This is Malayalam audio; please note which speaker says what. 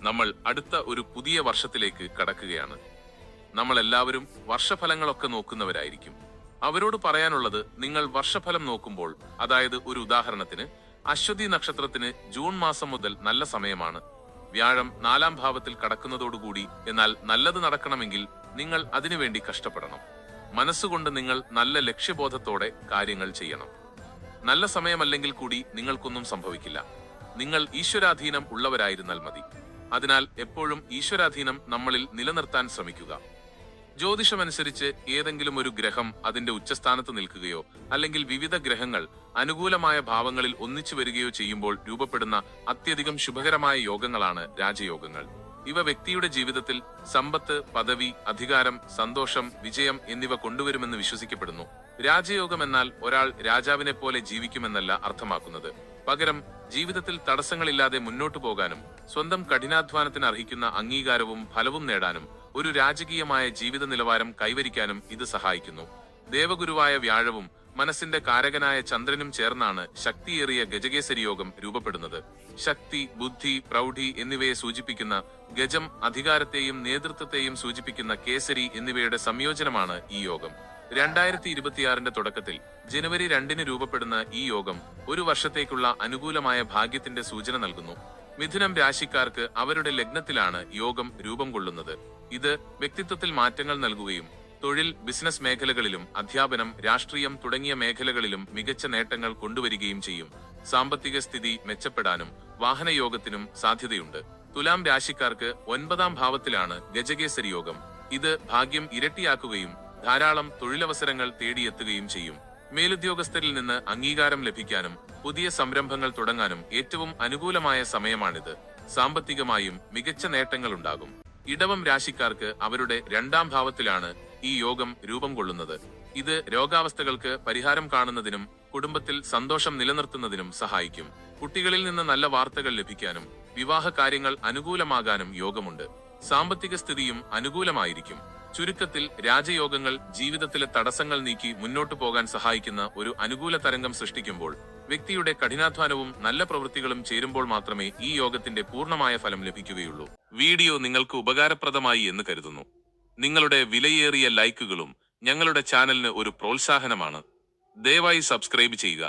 Speaker 1: നമ്മൾ അടുത്ത ഒരു പുതിയ വർഷത്തിലേക്ക് കടക്കുകയാണ്. നമ്മൾ എല്ലാവരും വർഷഫലങ്ങളൊക്കെ നോക്കുന്നവരായിരിക്കും. അവരോട് പറയാനുള്ളത് നിങ്ങൾ വർഷഫലം നോക്കുമ്പോൾ അതായത് ഒരു ഉദാഹരണത്തിന് അശ്വതി നക്ഷത്രത്തിന് ജൂൺ മാസം മുതൽ നല്ല സമയമാണ്. വ്യാഴം നാലാം ഭാവത്തിൽ കടക്കുന്നതോടുകൂടി എന്നാൽ നല്ലത് നടക്കണമെങ്കിൽ നിങ്ങൾ അതിനുവേണ്ടി കഷ്ടപ്പെടണം. മനസ്സുകൊണ്ട് നിങ്ങൾ നല്ല ലക്ഷ്യബോധത്തോടെ കാര്യങ്ങൾ ചെയ്യണം. നല്ല സമയമല്ലെങ്കിൽ കൂടി നിങ്ങൾക്കൊന്നും സംഭവിക്കില്ല. നിങ്ങൾ ഈശ്വരാധീനം ഉള്ളവരായിരുന്നാൽ മതി. അതിനാൽ എപ്പോഴും ഈശ്വരാധീനം നമ്മളിൽ നിലനിർത്താൻ ശ്രമിക്കുക. ജ്യോതിഷമനുസരിച്ച് ഏതെങ്കിലും ഒരു ഗ്രഹം അതിന്റെ ഉച്ചസ്ഥാനത്ത് നിൽക്കുകയോ അല്ലെങ്കിൽ വിവിധ ഗ്രഹങ്ങൾ അനുകൂലമായ ഭാവങ്ങളിൽ ഒന്നിച്ചു വരികയോ ചെയ്യുമ്പോൾ രൂപപ്പെടുന്ന അത്യധികം ശുഭകരമായ യോഗങ്ങളാണ് രാജയോഗങ്ങൾ. ഇവ വ്യക്തിയുടെ ജീവിതത്തിൽ സമ്പത്ത് പദവി അധികാരം സന്തോഷം വിജയം എന്നിവ കൊണ്ടുവരുമെന്ന് വിശ്വസിക്കപ്പെടുന്നു. രാജയോഗം എന്നാൽ ഒരാൾ രാജാവിനെ പോലെ ജീവിക്കുമെന്നല്ല അർത്ഥമാക്കുന്നത്. പകരം ജീവിതത്തിൽ തടസ്സങ്ങളില്ലാതെ മുന്നോട്ടു പോകാനും സ്വന്തം കഠിനാധ്വാനത്തിന് അർഹിക്കുന്ന അംഗീകാരവും ഫലവും നേടാനും ഒരു രാജകീയമായ ജീവിത നിലവാരം കൈവരിക്കാനും ഇത് സഹായിക്കുന്നു. ദേവഗുരുവായ വ്യാഴവും മനസ്സിന്റെ കാരകനായ ചന്ദ്രനും ചേർന്നാണ് ശക്തിയേറിയ ഗജകേസരി യോഗം രൂപപ്പെടുന്നത്. ശക്തി ബുദ്ധി പ്രൗഢി എന്നിവയെ സൂചിപ്പിക്കുന്ന ഗജം അധികാരത്തെയും നേതൃത്വത്തെയും സൂചിപ്പിക്കുന്ന കേസരി എന്നിവയുടെ സംയോജനമാണ് ഈ യോഗം. രണ്ടായിരത്തി ഇരുപത്തിയാറിന്റെ തുടക്കത്തിൽ ജനുവരി രണ്ടിന് രൂപപ്പെടുന്ന ഈ യോഗം ഒരു വർഷത്തേക്കുള്ള അനുകൂലമായ ഭാഗ്യത്തിന്റെ സൂചന നൽകുന്നു. മിഥുനം രാശിക്കാർക്ക് അവരുടെ ലഗ്നത്തിലാണ് യോഗം രൂപം കൊള്ളുന്നത്. ഇത് വ്യക്തിത്വത്തിൽ മാറ്റങ്ങൾ നൽകുകയും തൊഴിൽ ബിസിനസ് മേഖലകളിലും അധ്യാപനം രാഷ്ട്രീയം തുടങ്ങിയ മേഖലകളിലും മികച്ച നേട്ടങ്ങൾ കൊണ്ടുവരികയും ചെയ്യും. സാമ്പത്തിക സ്ഥിതി മെച്ചപ്പെടാനും വാഹനയോഗത്തിനും സാധ്യതയുണ്ട്. തുലാം രാശിക്കാർക്ക് ഒൻപതാം ഭാവത്തിലാണ് ഗജകേസരി യോഗം. ഇത് ഭാഗ്യം ഇരട്ടിയാക്കുകയും ധാരാളം തൊഴിലവസരങ്ങൾ തേടിയെത്തുകയും ചെയ്യും. മേലുദ്യോഗസ്ഥരിൽ നിന്ന് അംഗീകാരം ലഭിക്കാനും പുതിയ സംരംഭങ്ങൾ തുടങ്ങാനും ഏറ്റവും അനുകൂലമായ സമയമാണിത്. സാമ്പത്തികമായും മികച്ച നേട്ടങ്ങൾ ഉണ്ടാകും ഇടവം രാശിക്കാർക്ക് അവരുടെ രണ്ടാം ഭാവത്തിലാണ് ഈ യോഗം രൂപം കൊള്ളുന്നത്. ഇത് രോഗാവസ്ഥകൾക്ക് പരിഹാരം കാണുന്നതിനും കുടുംബത്തിൽ സന്തോഷം നിലനിർത്തുന്നതിനും സഹായിക്കും. കുട്ടികളിൽ നിന്ന് നല്ല വാർത്തകൾ ലഭിക്കാനും വിവാഹ കാര്യങ്ങൾ അനുകൂലമാകാനും യോഗമുണ്ട്. സാമ്പത്തിക സ്ഥിതിയും അനുകൂലമായിരിക്കും. ചുരുക്കത്തിൽ രാജയോഗങ്ങൾ ജീവിതത്തിലെ തടസ്സങ്ങൾ നീക്കി മുന്നോട്ടു പോകാൻ സഹായിക്കുന്ന ഒരു അനുകൂല തരംഗം സൃഷ്ടിക്കുമ്പോൾ വ്യക്തിയുടെ കഠിനാധ്വാനവും നല്ല പ്രവൃത്തികളും ചേരുമ്പോൾ മാത്രമേ ഈ യോഗത്തിന്റെ പൂർണമായ ഫലം ലഭിക്കുകയുള്ളൂ. വീഡിയോ നിങ്ങൾക്ക് ഉപകാരപ്രദമായി എന്ന് കരുതുന്നു. നിങ്ങളുടെ വിലയേറിയ ലൈക്കുകളും ഞങ്ങളുടെ ചാനലിന് ഒരു പ്രോത്സാഹനമാണ്. ദയവായി സബ്സ്ക്രൈബ് ചെയ്യുക.